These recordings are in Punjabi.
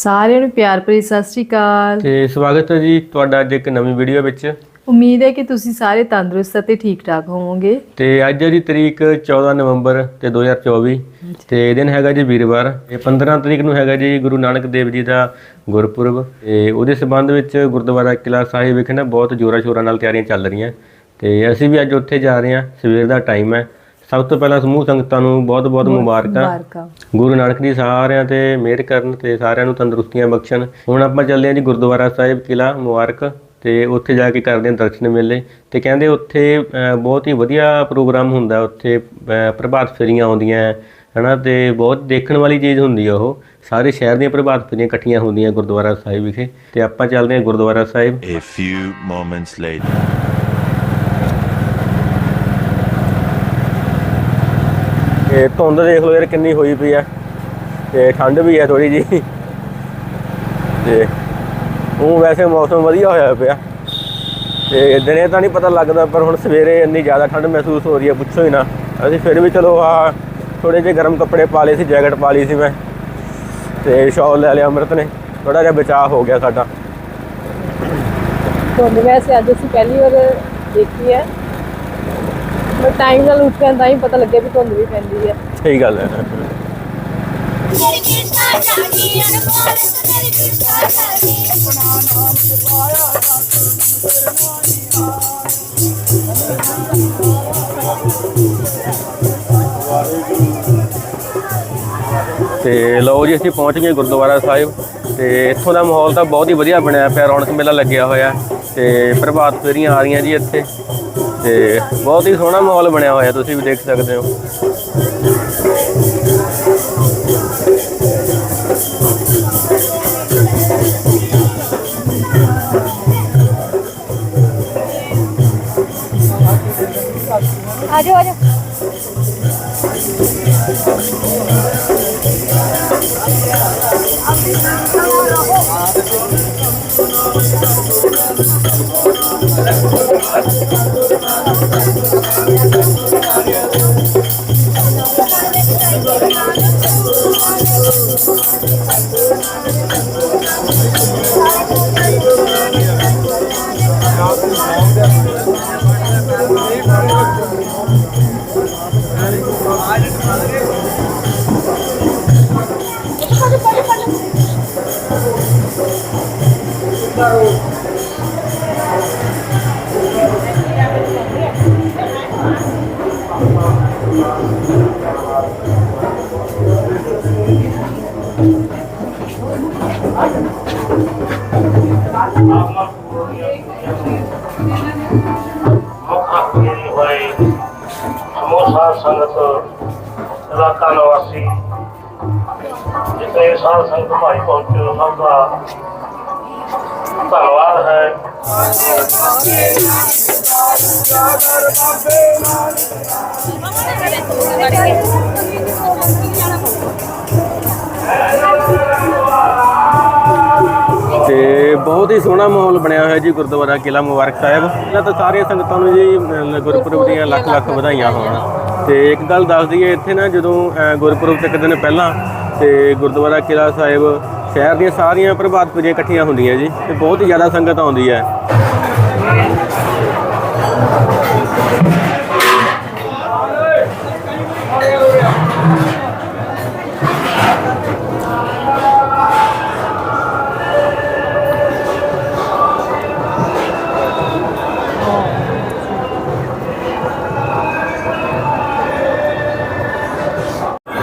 ਸਾਰਿਆਂ ਨੂੰ ਪਿਆਰ ਭਰੀ ਸਤਿ ਸ਼੍ਰੀ ਅਕਾਲ। ਤੇ ਸਵਾਗਤ ਹੈ ਜੀ ਤੁਹਾਡਾ ਅੱਜ ਇੱਕ ਨਵੀਂ ਵੀਡੀਓ ਵਿੱਚ। ਉਮੀਦ ਹੈ ਕਿ ਤੁਸੀਂ ਸਾਰੇ ਤੰਦਰੁਸਤ ਅਤੇ ਠੀਕ ਠਾਕ ਹੋਵੋਗੇ। ਤੇ ਅੱਜ ਦੀ ਤਰੀਕ 14 ਨਵੰਬਰ ਤੇ 2024 ਤੇ ਇਹ ਦਿਨ ਹੈਗਾ ਜੀ ਵੀਰਵਾਰ। ਇਹ 15 ਤਰੀਕ ਨੂੰ ਹੈਗਾ ਜੀ ਗੁਰੂ ਨਾਨਕ ਦੇਵ ਜੀ ਦਾ ਗੁਰਪੁਰਬ। ਤੇ ਉਹਦੇ ਸੰਬੰਧ ਵਿੱਚ ਗੁਰਦੁਆਰਾ ਕਿਲਾ ਸਾਹਿਬ ਵਿਖੇ ਨਾ ਬਹੁਤ ਜੋਰਾਂ ਸ਼ੋਰਾਂ ਨਾਲ ਤਿਆਰੀਆਂ ਚੱਲ ਰਹੀਆਂ। ਤੇ ਅਸੀਂ ਵੀ ਅੱਜ ਉੱਥੇ ਜਾ ਰਹੇ ਹਾਂ। ਸਵੇਰ ਦਾ ਟਾਈਮ ਹੈ। ਸਭ ਤੋਂ ਪਹਿਲਾਂ ਸਮੂਹ ਸੰਗਤਾਂ ਨੂੰ ਬਹੁਤ-ਬਹੁਤ ਮੁਬਾਰਕਾਂ। ਮੁਬਾਰਕਾਂ। ਗੁਰੂ ਨਾਨਕ ਜੀ ਸਾਰਿਆਂ ਤੇ ਮਿਹਰ ਕਰਨ ਤੇ ਸਾਰਿਆਂ ਨੂੰ ਤੰਦਰੁਸਤੀਆਂ ਬਖਸ਼ਣ। ਹੁਣ ਆਪਾਂ ਚੱਲਦੇ ਹਾਂ ਜੀ ਗੁਰਦੁਆਰਾ ਸਾਹਿਬ ਕਿਲਾ ਮੁਬਾਰਕ ਤੇ ਉੱਥੇ ਜਾ ਕੇ ਕਰਦੇ ਹਾਂ ਦਰਸ਼ਨ ਮੇਲੇ ਤੇ ਕਹਿੰਦੇ ਉੱਥੇ ਬਹੁਤ ਹੀ ਵਧੀਆ ਪ੍ਰੋਗਰਾਮ ਹੁੰਦਾ ਉੱਥੇ ਪ੍ਰਭਾਤ ਫੇਰੀਆਂ ਆਉਂਦੀਆਂ ਹੈ, ਹਨਾ ਤੇ ਬਹੁਤ ਦੇਖਣ ਵਾਲੀ ਚੀਜ਼ ਹੁੰਦੀ ਆ ਉਹ। ਸਾਰੇ ਸ਼ਹਿਰ ਦੀਆਂ ਪ੍ਰਭਾਤ ਫੇਰੀਆਂ ਇਕੱਠੀਆਂ ਹੁੰਦੀਆਂ ਗੁਰਦੁਆਰਾ ਸਾਹਿਬ ਵਿਖੇ। ਤੇ ਆਪਾਂ ਚੱਲਦੇ ਹਾਂ ਗੁਰਦੁਆਰਾ ਸਾਹਿਬ। A few moments later. ਤੇ ਧੁੰਦ ਦੇਖ ਲਓ ਯਾਰ ਕਿੰਨੀ ਹੋਈ ਪਈ ਆ। ਤੇ ਠੰਡ ਵੀ ਆ ਥੋੜੀ ਜੀ ਤੇ ਉਹ ਵੈਸੇ ਮੌਸਮ ਵਧੀਆ ਹੋਇਆ ਪਿਆ। ਤੇ ਦਿਨੇ ਤਾਂ ਨਹੀਂ ਪਤਾ ਲੱਗਦਾ, ਪਰ ਹੁਣ ਸਵੇਰੇ ਇੰਨੀ ਜ਼ਿਆਦਾ ਠੰਡ ਮਹਿਸੂਸ ਹੋ ਰਹੀ ਹੈ ਪੁੱਛੋ ਹੀ ਨਾ। ਅਸੀਂ ਫਿਰ ਵੀ ਚਲੋ ਆ ਥੋੜੇ ਜਿਹੇ ਗਰਮ ਕੱਪੜੇ ਪਾ ਲਏ ਸੀ, ਜੈਕਟ ਪਾ ਲਈ ਸੀ ਮੈਂ। ਤੇ ਸ਼ਾਲ ਲੈ ਲਿਆ ਅੰਮ੍ਰਿਤ ਨੇ। ਥੋੜਾ ਜਿਹਾ ਬਚਾਅ ਹੋ ਗਿਆ ਸਾਡਾ। ਧੁੰਦ ਵੈਸੇ ਅੱਜ ਅਸੀਂ ਪਹਿਲੀ ਵਾਰ ਦੇਖੀ ਹੈ। ਮੈਂ ਟਾਈਮ ਨਾਲ ਉੱਠਿਆ, ਤਾਂ ਹੀ ਪਤਾ ਲੱਗਿਆ ਵੀ ਧੁੰਦ ਵੀ ਪੈਂਦੀ ਹੈ ਸਹੀ ਗੱਲ ਹੈ। ਤੇ ਲਓ ਜੀ, ਅਸੀਂ ਪਹੁੰਚ ਗਏ ਗੁਰਦੁਆਰਾ ਸਾਹਿਬ। ਤੇ ਇੱਥੋਂ ਦਾ ਮਾਹੌਲ ਤਾਂ ਬਹੁਤ ਹੀ ਵਧੀਆ ਬਣਿਆ ਪਿਆ, ਰੌਣਕ ਮੇਲਾ ਲੱਗਿਆ ਹੋਇਆ। ਤੇ ਪ੍ਰਭਾਤ ਫੇਰੀਆਂ ਆ ਰਹੀਆਂ ਜੀ ਇੱਥੇ। ਤੇ ਬਹੁਤ ਹੀ ਸੋਹਣਾ ਮਾਹੌਲ ਬਣਿਆ ਹੋਇਆ ਤੁਸੀਂ ਵੀ ਦੇਖ ਸਕਦੇ ਹੋ। ਆਜੋ ਆਜੋ ਮੁੱਖ ਹੋਏ ਸਮੂਹ ਸੰਗਤ ਇਲਾਕਾ ਨਿਵਾਸੀ ਜਿਤਨੇ ਸਾਧ ਸੰਗਤ ਭਾਈ ਪਹੁੰਚੇ ਹੋ, ਸਭ ਦਾ ਧੰਨਵਾਦ ਹੈ। ਤੇ ਬਹੁਤ ਹੀ ਸੋਹਣਾ ਮਾਹੌਲ ਬਣਿਆ ਹੋਇਆ ਜੀ, ਗੁਰਦੁਆਰਾ ਕਿਲਾ ਮੁਬਾਰਕ ਸਾਹਿਬ। ਇਹਨਾਂ ਤਾਂ ਸਾਰੀਆਂ ਸੰਗਤਾਂ ਨੂੰ ਜੀ ਗੁਰਪੁਰਬ ਦੀਆਂ ਲੱਖ ਲੱਖ ਵਧਾਈਆਂ ਹੋਣ। ਤੇ ਇੱਕ ਗੱਲ ਦੱਸ ਦਈਏ, ਇੱਥੇ ਨਾ ਜਦੋਂ ਗੁਰਪੁਰਬ ਤੋਂ ਇੱਕ ਦਿਨ ਪਹਿਲਾਂ ਤੇ ਗੁਰਦੁਆਰਾ ਕਿਲਾ ਸਾਹਿਬ, ਸ਼ਹਿਰ ਦੀਆਂ ਸਾਰੀਆਂ ਪ੍ਰਭਾਤ ਫੇਰੀਆਂ ਇਕੱਠੀਆਂ ਹੁੰਦੀਆਂ ਜੀ, ਤੇ ਬਹੁਤ ਹੀ ਜ਼ਿਆਦਾ ਸੰਗਤ ਆਉਂਦੀ ਹੈ।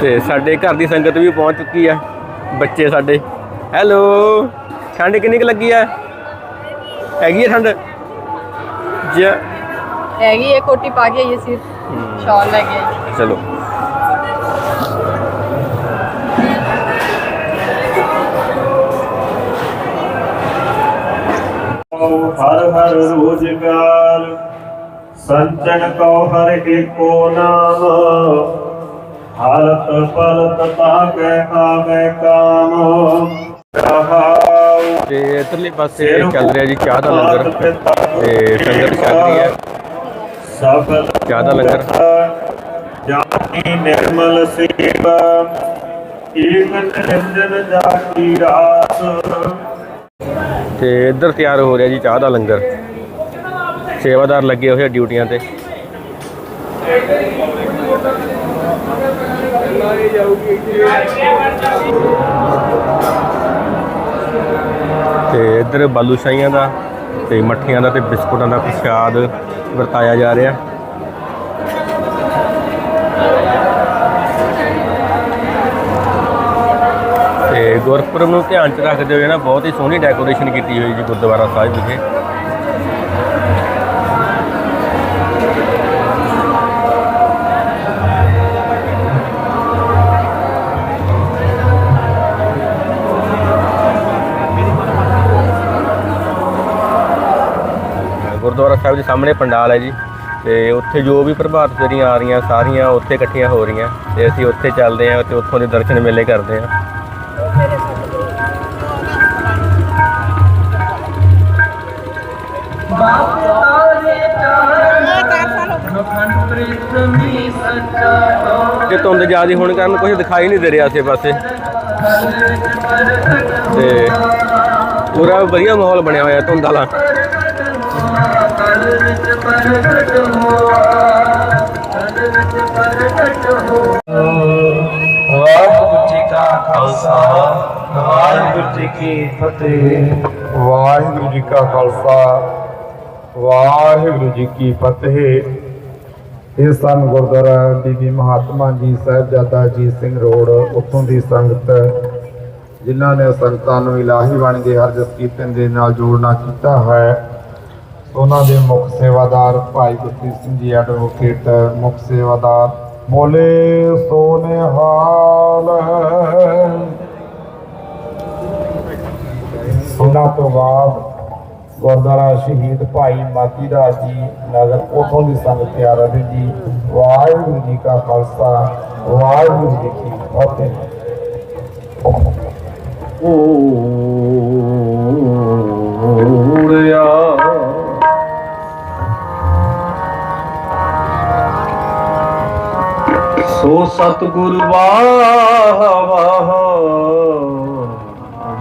ਤੇ ਸਾਡੇ ਘਰ ਦੀ ਸੰਗਤ ਵੀ ਪਹੁੰਚ ਚੁੱਕੀ ਹੈ ਬੱਚੇ ਸਾਡੇ। ਹੈਲੋ ਠੰਡ ਕਿੰਨੀ ਕੁ ਲੱਗੀ ਹੈ ਹੈਗੀ ਹੈ ਠੰਡ? ਜੀ ਹੈਗੀ ਇਹ ਕੋਟੀ ਪਾ ਕੇ ਆਈ ਅਸੀਂ ਸ਼ਾਲ ਲੈ ਕੇ ਆਈ। ਚਲੋ। ਹਰ ਹਰ ਰੋਜਗਾਰ ਸੰਚਨ ਕੋ ਹਰ ਏਕੋ ਨਾਮ। ਹਾਲਤ ਪਲਤ ਤਾਕੇ ਆਵੇ ਕਾਮ। ਰਹਾਉ। ਤੇ ਇਧਰਲੇ ਪਾਸੇ ਚੱਲ ਰਿਹਾ ਜੀ ਚਾਹ ਦਾ ਲੰਗਰ। ਤੇ ਸੰਗਤ ਛਕ ਰਹੀ ਹੈ। ਸਫਲ ਚਾਹ ਦਾ ਲੰਗਰ। ਜਾਨੀ ਨਿਰਮਲ ਸੇਵਾ। ਏਕ ਨਿਰੰਜਨ ਜਾਤੀ ਰਾਸ ਤੇ ਇੱਧਰ ਤਿਆਰ ਹੋ ਰਿਹਾ ਜੀ ਚਾਹ ਦਾ ਲੰਗਰ। ਸੇਵਾਦਾਰ ਲੱਗੇ ਹੋਏ ਡਿਊਟੀਆਂ ਤੇ। ਤੇ ਇੱਧਰ ਬਾਲੂਸ਼ਾਹੀਆਂ ਦਾ ਤੇ ਮੱਠੀਆਂ ਦਾ ਤੇ ਬਿਸਕੁਟਾਂ ਦਾ ਪ੍ਰਸ਼ਾਦ ਵਰਤਾਇਆ ਜਾ ਰਿਹਾ। ਤੇ ਗੁਰਪੁਰਬ ਨੂੰ ਧਿਆਨ ਚ ਰੱਖਦੇ ਹੋਏ ਨਾ ਬਹੁਤ ਹੀ ਸੋਹਣੀ ਡੈਕੋਰੇਸ਼ਨ ਕੀਤੀ ਹੋਈ ਜੀ ਗੁਰਦੁਆਰਾ ਸਾਹਿਬ ਵਿਖੇ। ਸਾਹਿਬ ਦੇ ਸਾਹਮਣੇ ਪੰਡਾਲ ਹੈ ਜੀ ਤੇ ਉੱਥੇ ਜੋ ਵੀ ਪ੍ਰਭਾਤ ਫੇਰੀਆਂ ਆ ਰਹੀਆਂ ਸਾਰੀਆਂ ਉੱਥੇ ਇਕੱਠੀਆਂ ਹੋ ਰਹੀਆਂ ਤੇ ਅਸੀਂ ਉੱਥੇ ਚੱਲਦੇ ਹਾਂ ਤੇ ਉੱਥੋਂ ਦੇ ਦਰਸ਼ਨ ਮੇਲੇ ਕਰਦੇ ਹਾਂ। ਜੇ ਧੁੰਦ ਜ਼ਿਆਦੀ ਹੋਣ ਕਾਰਨ ਕੁਝ ਦਿਖਾਈ ਨਹੀਂ ਦੇ ਰਿਹਾ ਆਸੇ ਪਾਸੇ। ਤੇ ਪੂਰਾ ਵਧੀਆ ਮਾਹੌਲ ਬਣਿਆ ਹੋਇਆ ਧੁੰਦ ਵਾਲਾ। ਵਾਹਿਗੁਰੂ ਜੀ ਕਾ ਖਾਲਸਾ, ਵਾਹਿਗੁਰੂ ਜੀ ਕੀ ਫਤਿਹ। ਵਾਹਿਗੁਰੂ ਜੀ ਕਾ ਖਾਲਸਾ, ਵਾਹਿਗੁਰੂ ਜੀ ਕੀ ਫਤਿਹ। ਇਹ ਸਨ ਗੁਰਦੁਆਰਾ ਬੀਬੀ ਮਹਾਤਮਾ ਜੀ ਸਾਹਿਬਜ਼ਾਦਾ ਅਜੀਤ ਸਿੰਘ ਰੋਡ, ਉੱਥੋਂ ਦੀ ਸੰਗਤ, ਜਿਨ੍ਹਾਂ ਨੇ ਸੰਗਤਾਂ ਨੂੰ ਇਲਾਹੀ ਬਣ ਦੇ ਹਰ ਜਸ ਕੀਰਤਨ ਦੇ ਨਾਲ ਜੋੜਨਾ ਕੀਤਾ ਹੈ। ਉਹਨਾਂ ਦੇ ਮੁੱਖ ਸੇਵਾਦਾਰ ਭਾਈ ਗੁਰਪ੍ਰੀਤ ਸਿੰਘ ਜੀ ਐਡਵੋਕੇਟ ਮੁੱਖ ਸੇਵਾਦਾਰ ਬੋਲੇ ਸੋਨੇ ਹਾਲ ਉਹਨਾਂ ਤੋਂ ਬਾਅਦ ਗੁਰਦੁਆਰਾ ਸ਼ਹੀਦ ਭਾਈ ਮਾਤੀ ਦਾਸ ਜੀ ਨਗਰ ਉਥੋਂ ਦੀ ਸੰਗਤ ਤਿਆਰ ਹੈ ਜੀ। ਵਾਹਿਗੁਰੂ ਜੀ ਕਾ ਖਾਲਸਾ, ਵਾਹਿਗੁਰੂ ਜੀ ਕੀ ਫਤਿਹ। ਓੜਿਆ ਸਤਿਗੁਰ ਵਾਹ ਵਾਹ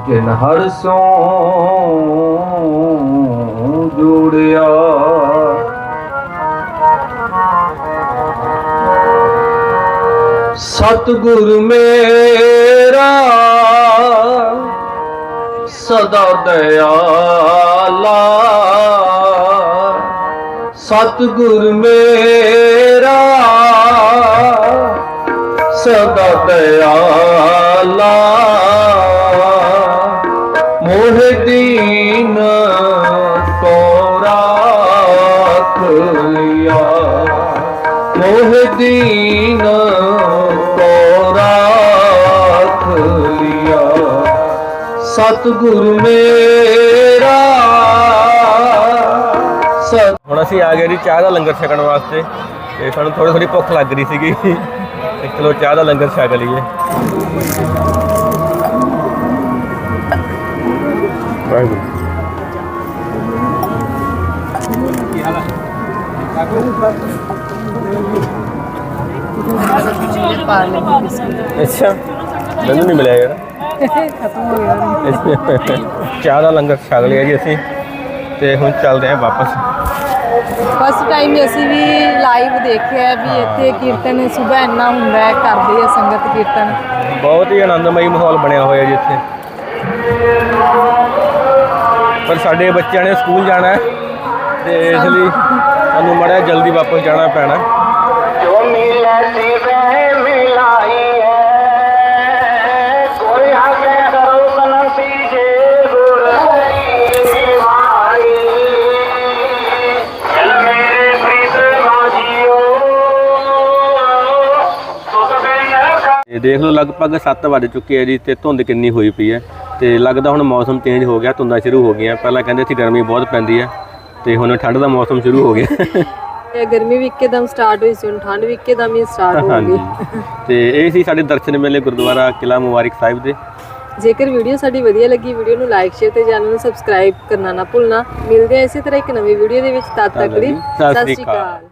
ਜਿਨ ਹਰ ਸੋ ਜੁੜਿਆ। ਸਤਿਗੁਰ ਮੇਰਾ ਸਦਾ ਦਇਆਲਾ। ਸਤਿਗੁਰ ਮੇਰਾ ਸਦਾ ਦਇਆਲਾ ਮੋਹ ਦੀਨ ਕੋ ਰਾਖ ਲਿਆ ਮੋਹ ਦੀਨ ਕੋ ਰਾਖ ਲਿਆ ਸਤਿਗੁਰ ਮੇਰਾ। ਹੁਣ ਅਸੀਂ ਆ ਗਏ ਜੀ ਚਾਹ ਦਾ ਲੰਗਰ ਛਕਣ ਵਾਸਤੇ ਤੇ ਸਾਨੂੰ ਥੋੜੀ ਥੋੜੀ ਭੁੱਖ ਲੱਗ ਰਹੀ ਸੀਗੀ। ਤੇ ਚਲੋ ਚਾਹ ਦਾ ਲੰਗਰ ਛਕ ਲਈਏ। ਵਾਹਿਗੁਰੂ। ਪਾ ਲੈ ਬਿਸਕੁਟ ਅੱਛਾ ਮੈਨੂੰ ਨਹੀਂ ਮਿਲਿਆ ਯਾਰ। ਖਤਮ ਹੋ ਗਿਆ। ਚਾਹ ਦਾ ਲੰਗਰ ਛਕ ਲਿਆ ਜੀ ਅਸੀਂ ਤੇ ਹੁਣ ਚੱਲਦੇ ਹਾਂ ਵਾਪਸ। ਫਸਟ ਟਾਈਮ ਅਸੀਂ ਵੀ ਲਾਈਵ ਦੇਖਿਆ ਵੀ ਇੱਥੇ ਕੀਰਤਨ ਸੁਬਹ ਇੰਨਾ ਹੁੰਦਾ ਹੈ ਕਰਦੇ ਆ ਸੰਗਤ ਕੀਰਤਨ। ਬਹੁਤ ਹੀ ਆਨੰਦਮਈ ਮਾਹੌਲ ਬਣਿਆ ਹੋਇਆ ਜੀ ਇੱਥੇ। ਪਰ ਸਾਡੇ ਬੱਚਿਆਂ ਨੇ ਸਕੂਲ ਜਾਣਾ ਹੈ ਤੇ ਇਸ ਲਈ ਸਾਨੂੰ ਮੜਿਆ ਜਲਦੀ ਵਾਪਸ ਜਾਣਾ ਪੈਣਾ ਜੋ ਮਿਲੇ ਸਿਵੇ ਮਿਲਾਈ ਤੇ ਦੇਖ ਲਓ ਲਗਭਗ 7 ਵੱਜ ਚੁੱਕੇ ਆ ਜੀ ਤੇ ਧੁੰਦ ਕਿੰਨੀ ਹੋਈ ਪਈ ਹੈ। ਤੇ ਲੱਗਦਾ ਹੁਣ ਮੌਸਮ ਚੇਂਜ ਹੋ ਗਿਆ ਧੁੰਦਾਂ ਸ਼ੁਰੂ ਹੋ ਗਈਆਂ। ਪਹਿਲਾਂ ਕਹਿੰਦੇ ਸੀ ਗਰਮੀ ਬਹੁਤ ਪੈਂਦੀ ਹੈ ਤੇ ਹੁਣ ਠੰਡ ਦਾ ਮੌਸਮ ਸ਼ੁਰੂ ਹੋ ਗਿਆ। ਇਹ ਗਰਮੀ ਵੀ ਇੱਕਦਮ ਸਟਾਰਟ ਹੋਈ ਸੀ ਹੁਣ ਠੰਡ ਵੀ ਇੱਕਦਮ ਹੀ ਸਟਾਰਟ ਹੋ ਗਈ। ਤੇ ਇਹ ਸੀ ਸਾਡੇ ਦਰਸ਼ਨ ਮੇਲੇ ਗੁਰਦੁਆਰਾ ਕਿਲਾ ਮੁਬਾਰਕ ਸਾਹਿਬ ਦੇ। ਜੇਕਰ ਵੀਡੀਓ ਸਾਡੀ ਵਧੀਆ ਲੱਗੀ ਵੀਡੀਓ ਨੂੰ ਲਾਈਕ ਸ਼ੇਅਰ ਤੇ ਚੈਨਲ ਨੂੰ ਸਬਸਕ੍ਰਾਈਬ ਕਰਨਾ ਨਾ ਭੁੱਲਣਾ। ਮਿਲਦੇ ਆ ਇਸੇ ਤਰ੍ਹਾਂ ਇੱਕ ਨਵੀਂ ਵੀਡੀਓ ਦੇ ਵਿੱਚ। ਤਦ ਤੱਕ ਲਈ ਸਤਿ ਸ਼੍ਰੀ। ਅਕਾਲ।